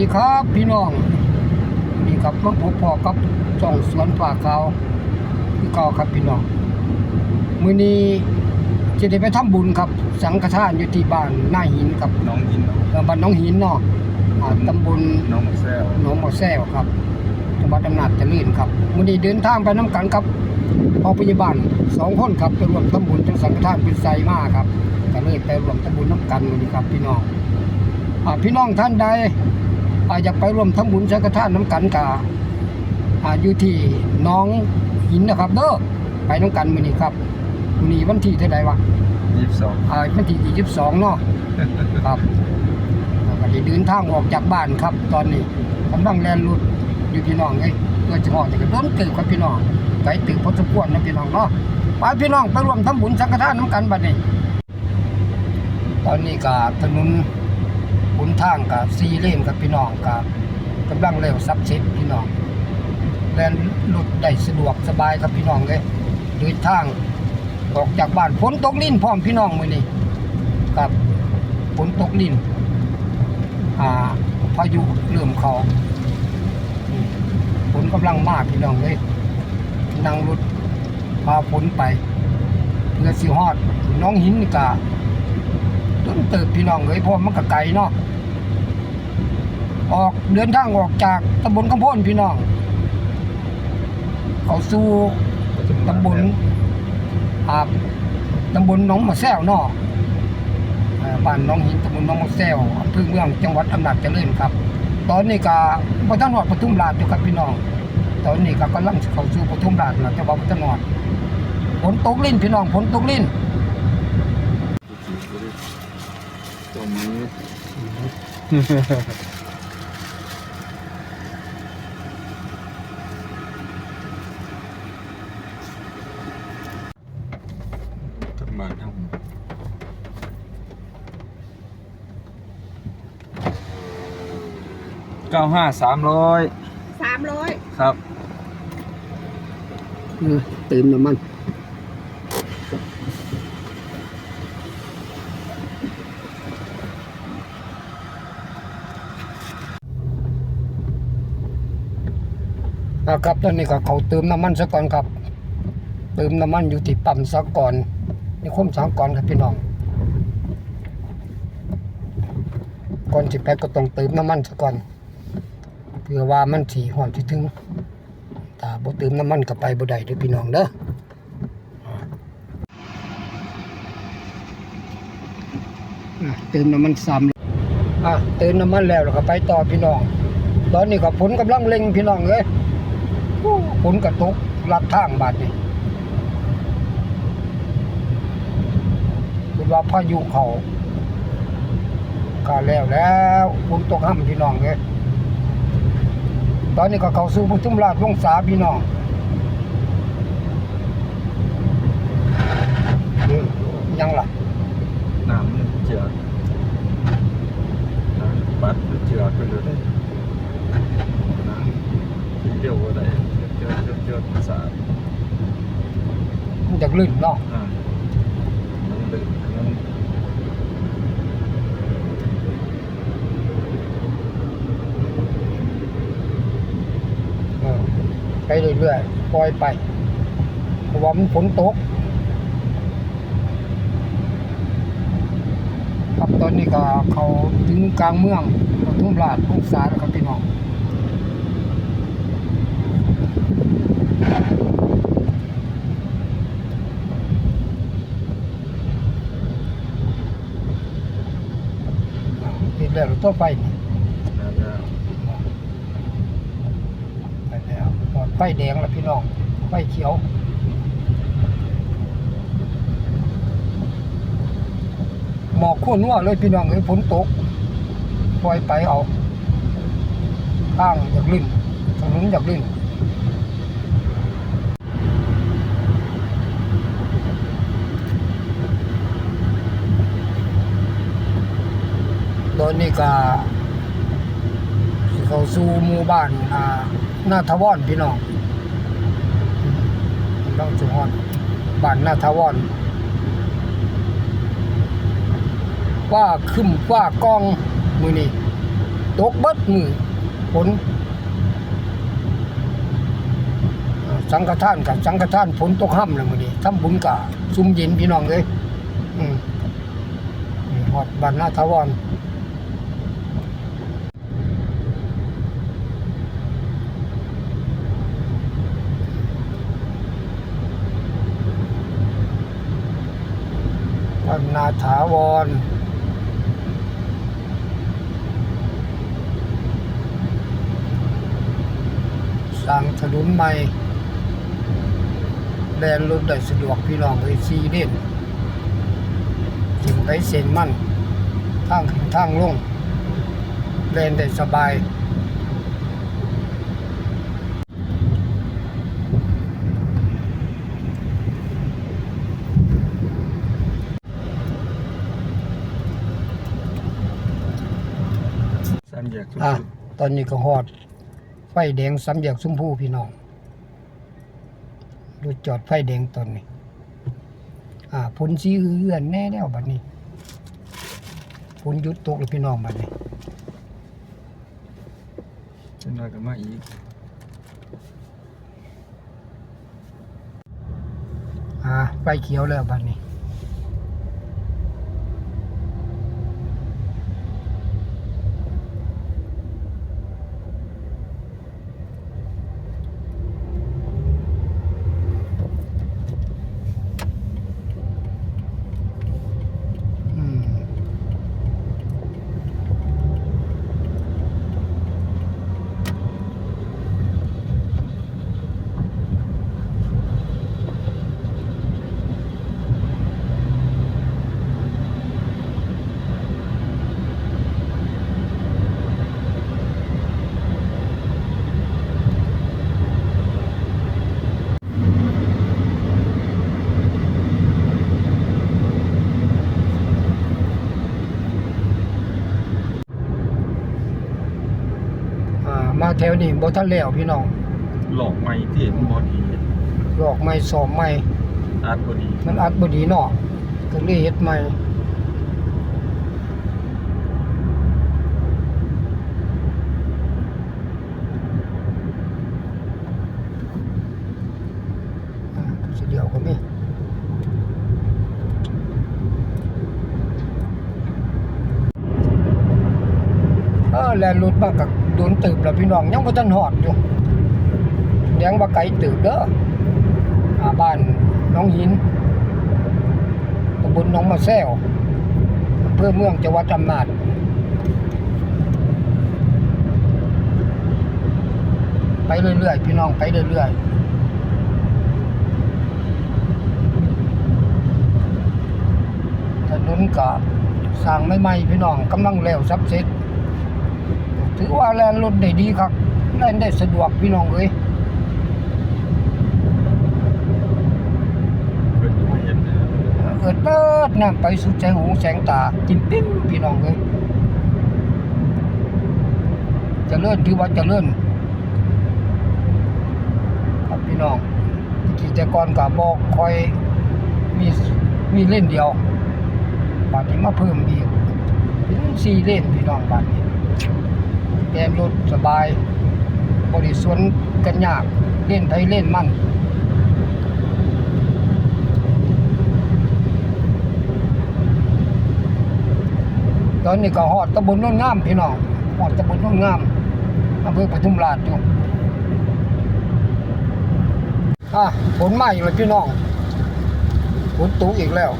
ดีครับพี่น้องวันนี้ครับมาพบพ่อกับช่องสวนป่าขาวพี่เก่าครับพี่น้องมื้อนี้จะได้ไปทำบุญครับ สังฆทานอยู่ที่บ้านหน้าหินครับน้องยินเอ่อบ้านหน้องหินเนาะอ่าตำบลน้องแซวหนองบ่อแซวครับจังหวัดอำนาจเจริญครับมื้อนี้เดินทางไปน้กันครับพอพยาบาลสองคนครับไปร่วมทำบุญจังสังฆทานเป็นไซมาครับก็เลยไปร่วมทำบุญน้กันมื้อนี้ครับพี่น้องอ่าพี่น้องท่านใด อาอยากไปร่วมทำบุญสังฆทานน้ำกันกะอ่าอยู่ที่หน้องหินนะครับเด้อไปน้ำกันมื้อนี้ครับมื้อนี้วันที่เท่าไหร่วะยี่สิบสองอ่าวันที่22เนาะครับแล้วก็ได้เดินทางออกจากบ้านครับ ตอนนี้กำลังแล่นรถอยู่พี่น้องเอ้ยเพื่อจะฮอดจะโดนตึกครับพี่น้องไกลตึกพอสมควรนะพี่น้องเนาะไปพี่น้องไปร่วมทำบุญสังฆทานน้ำกันบัดนี้ ตอนนี้ก็ถนนห นทางกับซีเลนครับพี่น้องกับกำลังเร็วซับเซ็ตพี่น้องแล่นรถได้สะดวกสบายครับพี่น้องเลยเดินทางออกจากบ้านฝนตกลิ้นพร้อมพี่น้องมือนี้กับฝนตกลิ้นอ่าพายุเริ่มเขาอืมฝนกำลังมากพี่น้องเลยนั่งรถพาฝนไปเพื่อสิฮอดน้องหินก็ต้นเติบพี่น้องเลยเพราะมันก็ไกลเนาะ ออกเดินทางออกจากตำบลกำพนพี่น้องเขาสู่ตำบลอ่าตำบลหนองมะแซวเนาะเอ่อบ้านหน้องหินตำบลหนองมะแซวอำเภอเมืองจังหวัดอำนาจเจริญครับ ตอนนี้ก็บ่ทันฮอดปทุมราชอยู่ครับพี่น้อง ตอนนี้ก็กำลังเข้าสู่ปทุมราชแล้วแต่ว่าบ่ทันฮอดฝนตกลิ้นพี่น้องฝนตกลิ้นตัวมือทำมาทำเก้าห้าสามร้อยสามร้อยครับเออเติมน้ำมันอ่าครับตอนนี้ก็เขาเติมน้ำมันซะก่อนครับ เติมน้ำมันอยู่ที่ปั๊มซะก่อนในคมสากรครับพี่น้องก่อนสิไปก็ต้องเติมน้ำมันซะก่อนเพื่อว่ามันสีหอมสิถึงถ้าบ่เติมน้ำมันก็ไปบ่ได้เด้อพี่น้องเด้ออะเติมน้ำมันซ้ำอะเติมน้ำมันแล้วแล้วก็ไปต่อพี่น้อง ตอนนี้ก็ฝนกำลังเล็งพี่น้องเอ้ยฝนกระตกลัดทางบาดนี่คือว่าพายุเขาก็แล้วแล้วฝนตกห้ำพี่น้องเอ้ย ตอนนี้ก็เข้าสู่ปทุมราชวงศาพี่น้องอืมยังล่ะน้ำมันเจือน้ำปัดเจือไปเลยน้ำที่เดียวอะไรเจือเจือเจือสาดมันจากลื่นเนาะ อ่าน้ำดื่มน้ำ เออไป เรื่อยๆปล่อยไปเพราะว่ามันฝนตกครับตอนนี้ก็เขาถึงกลางเมืองปทุมราชวงศาแล้วครับพี่น้องติดแล้วรถตัวไฟนี่ แล้วก็ ไปแล้วหมดไฟแดงแล้วพี่น้องไฟเขียวหมอกขั้วนัวเลยพี่น้องเอ้ยฝนตกปล่อยไปเอาข้างจากลื่นถนนจากลื่นตอนนี้ก็เขาสู่หมู่บ้านอ่า หน้าทวอนพี่น้องต้องจุฮอนบ้านหน้าทวอนว่าคึมว่ากองมือนี่ตกเบิดมือฝนอ่าสังฆทานกับสังฆทานฝนตกห้ำเลยมือนี้ทำบุญกะซุ่มเย็นพี่น้องเอ้ยอืมนี่ฮอดบ้านนาทวรวั นาถาวรสร้างถนนใหม่แลนรถได้สะดวกพี่น้องเลยซีเด่นถึงไปเส้นมันทางทางลงแลนได้สบาย แยกสุดอะตอนนี้ก็ฮอด ไฟแดงสามแยกสุมพูพี่น้องรถจอดไฟแดงตอนนี้ อ่าฝนสีเอื้อนแน่แล้วบัดนี้ฝนหยุดตกแล้วพี่น้องบัดนี้ฉันว่าก็มาอีกอ่าไฟเขียวแล้วบัดนี้ นี้บ่ทันแล้วพี่น้องหลอกไม่ที่มันบอดีลอกไม้สอมไม้อาร์ตบอดีมันอัดบ่ดีเนาะก็เลยเฮ็ดใหม่อ่าสิเดียวก็มีเออแลนรถมากับโดนตืบแล้วพี่น้องยังบ่ทันฮอดอยู่แดงว่าไกลตืบเด้ออาบ้านน้องหินตำบลหนองมะแซวอำเภอเมืองจังหวัดอำนาจไปเรื่อยๆพี่น้องไปเรื่อยๆถนนกะสร้างใหม่ๆพี่น้องกำลังแล้วซับเสร็จ ถือว่าแล่นรถได้ดีครับแล่นได้สะดวกพี่น้องเอ้ยเพิ่นมาเห็นนะเอิดเปิดน้ำไปสุดแสงหูแสงตาจิ้มปิ้มพี่น้องเลยจะเลื่อนถือว่าจะเลื่อนครับพี่น้องกิจกรกับบอกคอยมีมีเล่นเดียวบาดนี้มาเพิ่มอีกเป็นสี่เล่นพี่น้องบาดนี้ แกนรถสบายบริสวนกันยากเล่นไปเล่นมั่นตอนนี้ก็ฮอดตำบลโน่นงามพี่น้องฮอดตำบลโน่นงามอำเภอปทุมราชอยู่อะฝนมาอีกแล้วพี่น้องฝนตกอีกแล้ว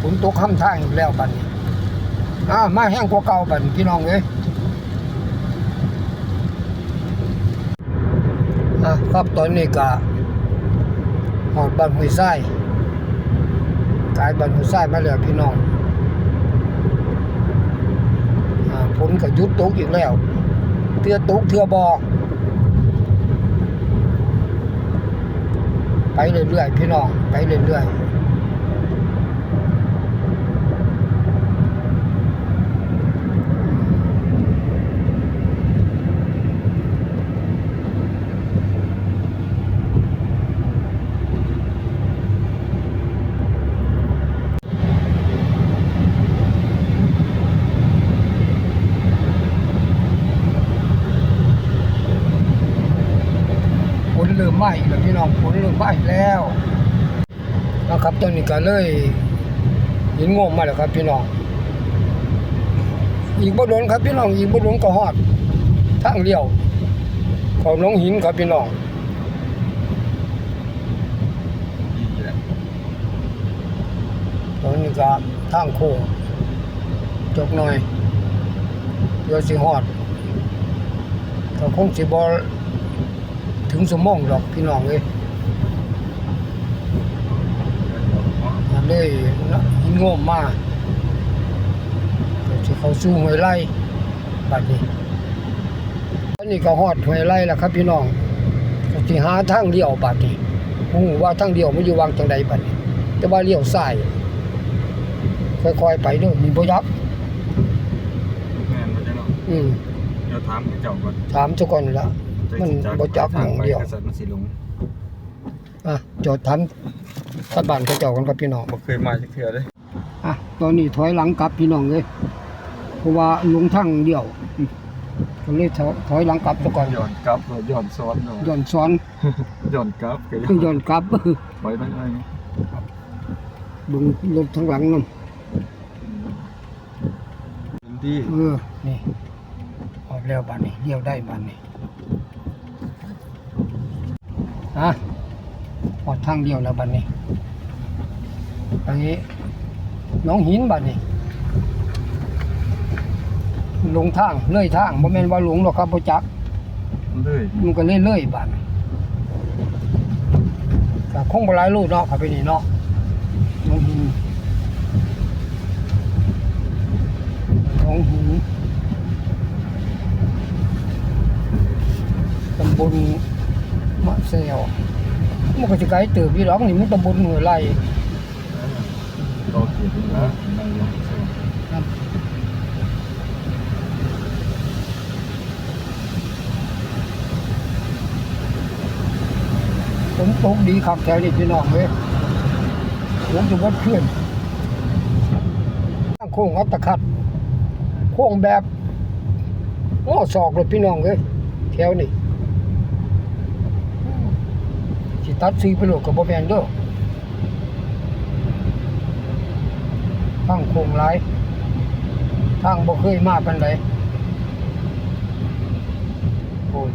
ฝนตกค่ำทางอีกแล้วบัดนี้อะมาแห้งกว่าเก่าบัดพี่น้องเอ้ยอะ ครับตอนนี้ก็หอดบันหุยไส้กายบันหุยไส้มาแล้วพี่น้องอ่าฝนก็ยุดตกอีกแล้วเทือตกเทือบอไปเรื่อยๆพี่น้องไปเรื่อยๆ มาอีกแล้วพี่น้องฝนเริ่มมาอีกแล้วนะครับตอนนี้ก็เลยหินงมมาแล้วครับพี่น้องอีกบ่โดนครับพี่น้องอีกบ่โดนก็ฮอดทางเลี้ยวเขาหน้องหินครับพี่น้องตอนนี้ก็ทางโค้งจกหน่อยเพื่อสิฮอดก็คงสิบ่ ถึงสมองดอกพี่น้องเอ้ยอันเลยนะหินงมมาก็สิเข้าสู่ห้วยไร่บัดนี้ตอนนี้ก็ฮอดห้วยไร่แล้วครับพี่น้องก็สิหาทางเลี้ยวบัดนี้บ่ฮู้ว่าทางเลี้ยวมันอยู่วางจังใดบัดนี้ แต่ว่าเลี้ยวซ้ายค่อยๆไปเด้อมีบ่ยับแม่นบ่จังเนาะอืมเดี๋ยวถามเจ้าก่อนถามเจ้าก่อนละ มันบ่จักหม้องเดียวกษัตริย์มันสิลงอะจอดถามชาวบ้านเขาเจ้ากันกับพี่น้องบ่เคยมาจักเทื่อเด้อะตอนนี้ถอยหลังกลับพี่น้องเลยเพราะว่าลงทางเดียวอืมก็เลยถอยถอยหลังกลับซะก่อนย้อนกลับเออย้อนซ้อนเนาะย้อนซ้อนย้อนกลับก็คือย้อนกลับไว้มันไอ้เบึงรถทางหลังนั่นเป็นดีเออนี่ออกแล้วบัดนี้เลี้ยวได้บัดนี้ อะออกทางเดียวแล้วบัดนี้อันนี้น้องหินบัดนี้ลงทางเลื่อยทางบ่แม่นว่าหลงหรอกครับบ่จักเลยมันก็เลื่อยๆบัดนี้ก็คงบ่หลายรูเนาะเข้าไปนี่เนาะน้องหินน้องหินตำบลมะ เซลมันก็จะไกลเติบอยู่หรอกนี่มันตำบลหัวไหลต่อเกียรตินะในหลวงครับผมตกดีขับแถวนี้พี่น้องเลยผมจะวัดขึ้นทางโค้งอัตคัด โค้งแบบโอ้ศอกเลยพี่น้องเลยแถวนี้สิ ตัดซีไปโหลดกับบแมนเด้อทางโคงหลายทางบ่เคยมาปานใดโอ้ย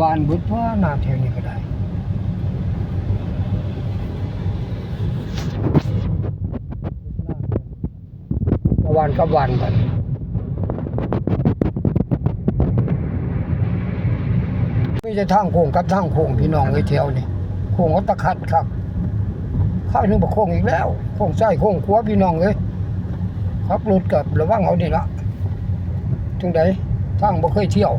วานเบิดว่าหน้าแถวนี้ก็ได้วานกับวานกัน แต่ทางโค้งกับทางโค้งพี่น้องไอ้แถวนี่โค้งอัตคัดครับข้าวนึงบอกโค้งอีกแล้วโค้งใส่โค้งขวาพี่น้องเลยขับรถกับระวังเอานี่ละจังใดทางบ่เคยเที่ยว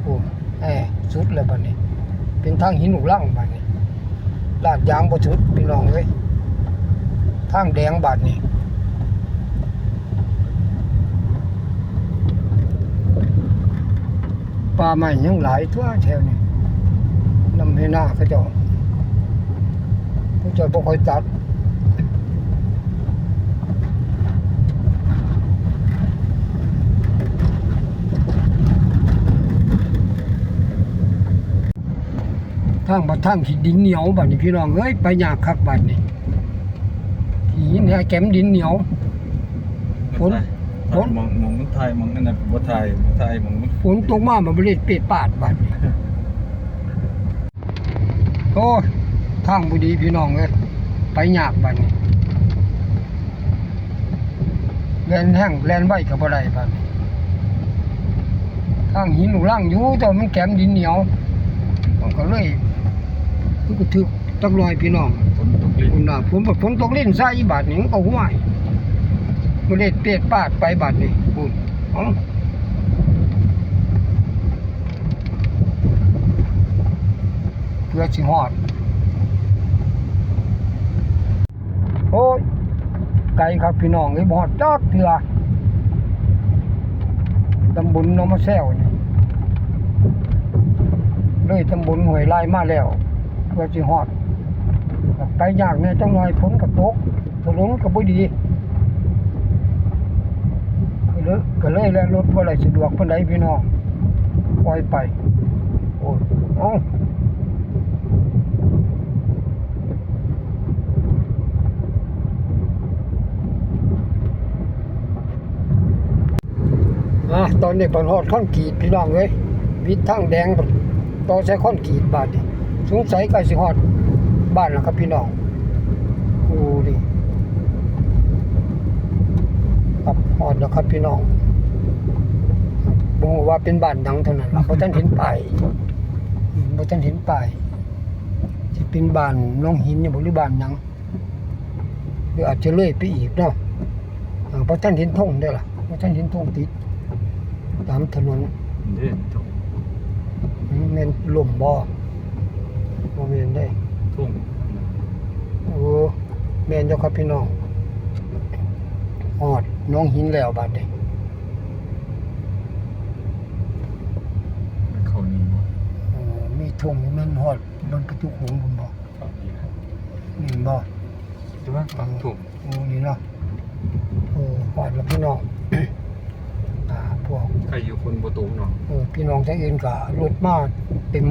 โอ้แหมสุดเลยบัดนี้ เป็นทางหินหุกล่างบัดนี้ลาดยางบ่สุดพี่น้องเลยทางแดงบัดนี้ ป่าไม้ยังหลายทั่วแถวนี้นำให้หน้าเขาเจ้าผู้ช่วยบ่ค่อยตัดทางบัดทางที่ดินเหนียวบัดนี้พี่น้องเอ้ยไปยากคักบัดนี้หินเนี่ยแก้มดินเหนียวฝน ฝนมองมองมันไทยมองนั่นน่ะบ่ไทยไทยมองมันฝนตกมามันบ่ได้เปียดปาดบัดนี้โอ้ยทางบ่ดีพี่น้องเอ้ยไปยากบัดนี้แล่นแห้งแล่นไว้ก็บ่ได้บัดนี้ทางหินลูกล่างอยู่แต่มันแก้มดินเหนียวมันก็เลยคือก็ถึกตักลอยพี่น้องฝนตกลิ้นคุณน่ะผมฝนตกเล่นใส่บาดนี้มันก็ห่วย บ่ได้เปียดปาดไปบาดนี้คุณเอ้าเพื่อสิฮอด โอ้ย ไกลครับพี่น้องไอ้บอดจอกเถื่อตำบลนมะแซวนี่เลยตำบลหวยลายมาแล้วเพื่อสิฮอด ไปยากเนี่ยจังหน่อยฝนกับตกถนนกับบ่ดี ลยก็เลยแล้วรถบ่ได้สะดวกปานใดพี่น้องปล่อยไป โอ้ยเอ้อะตอนนี้เปินฮอดคอนกรีตพี่น้องเอ้ยวิดทางแดงต่อใช้คอนกรีตบาดนี่สงสัยใกล้สิฮอดบ้านแล้วครับพี่น้องโอ้ดิ ครับฮอดแล้วครับพี่น้องบ่ฮู้ว่าเป็นบ้านหยังเท่านั้นล่ะบ่ทันเห็นป้ายอืมบ่ทันเห็นป้ายสิเป็นบ้านน้องหินเนี่ยบ่หรือบ้านหยังหรืออาจจะเลยไปอีกเนาะอ่าบ่ทันเห็นธงเด้อล่ะบ่ทันเห็นธงติดตามถนนเด่นทุ่งอืมแม่นล่มบ่บ่แม่นได้ทุ่งโอ้แม่นเจ้าครับพี่น้องฮอด น้องหินแล้วบาดนี้เขานี่บ่โอ้มีธงอยู่แม่นฮอดบนประตูโขงพุ่นบ่ฝั่งนี้ครับนี่บ่คิดว่าฝั่งทุ่งโอ้นี่เนาะโอ้ฮอดแล้วพี่น้องอ่าพวกใครอยู่คนบ่ตรงเนาะเออพี่น้องทั้งอื่นก็รถมาเต็ม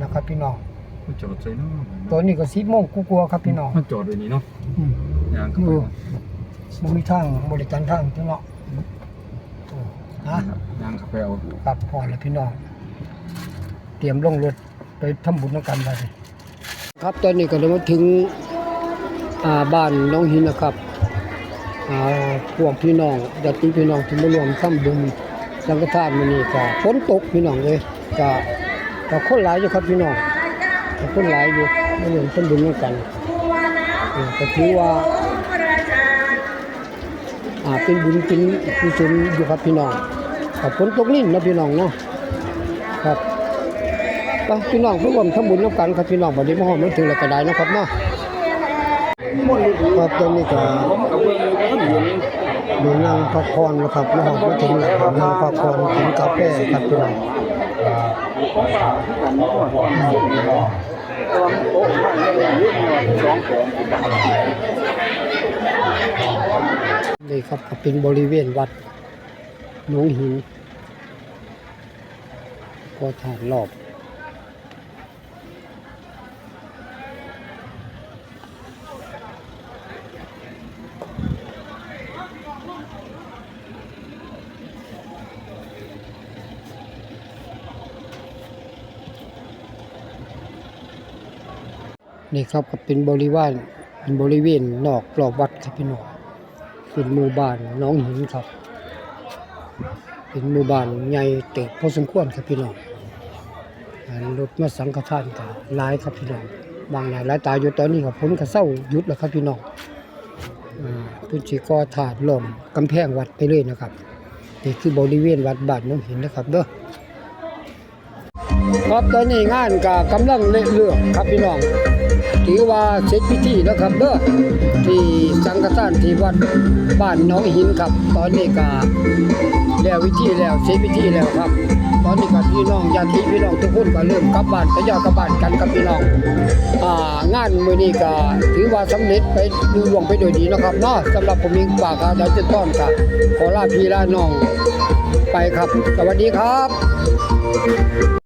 นะครับพี่น้องมันจอดใส่เนาะตอนนี้ก็10:00นกว่าๆครับพี่น้องมันจอดไว้นี่เนาะอืมยางเข้าไปบ่มีทางบริการทางจังเนาะโอ้ฮะยางเข้าไปเอาครับพอแล้วพี่น้อง เตรียมลงรถไปทำบุญนำกันไปครับตอนนี้ก็ได้มาถึงอ่าบ้านน้องหินนะครับอ่าพวกพี่น้องญาติพี่น้องที่มารวมทำบุญสังฆทานมื้อนี้ก็ฝนตกพี่น้องเลยก็ก็คนหลายอยู่ครับพี่น้องก็คนหลายอยู่มารวมทำบุญนำกันเออก็ถือว่าอ่า เป็นบุญเป็นกุศลอยู่ครับพี่น้องขอบฝนตกลิ้นนะพี่น้องเนาะครับไปพี่น้องเพื่อร่วมทำบุญน้ำกันครับพี่น้องวันนี้มาหอมมาถึงแล้วก็ได้นะครับเนาะครับตอนนี้ก็ดูนั่งพักผ่อนนะครับมาหอมมาถึงแล้วก็นั่งพักผ่อนกินกาแฟครับพี่น้องนี่ นี่ครับก็เป็นบริเวณวัดหนองหินก็ฐานรอบนี่ครับก็เป็นบริวาร เป็นบริเวณนอกรอบวัดครับพี่น้องเป็นหมู่บ้านน้องหินครับ เป็นหมู่บ้านใหญ่เติบพอสมควรครับพี่น้องรถมาสังฆทานก็หลายครับพี่น้องบางหลายหลายตาอยู่ตอนนี้ครับผมก็เศร้าหยุดแล้วครับพี่น้องอ่าเพื้นที่ก่อถาดลมกำแพงวัดไปเลยนะครับนี่คือบริเวณวัดบ้านน้องหินนะครับเด้อครับตอนนี้งานก็กำลังเลือกครับพี่น้อง ถือว่าเสร็จพิธีแล้วครับเด้อที่สังฆทานที่วัดบ้านน้องหินครับ ตอนนี้ก็แล้ววิธีแล้วเสร็จพิธีแล้วครับ ตอนนี้ก็พี่น้องญาติพี่น้องทุกคนก็เริ่มกลับบ้านทยอยกลับบ้านกันครับพี่น้องอ่างานมื้อนี้ก็ถือว่าสำเร็จไปดูล่วงไปโดยดีนะครับเนาะสำหรับผมเองฝากอาจารย์เจะต้อนก็ขอลาพี่ลาน้องไปครับ สวัสดีครับ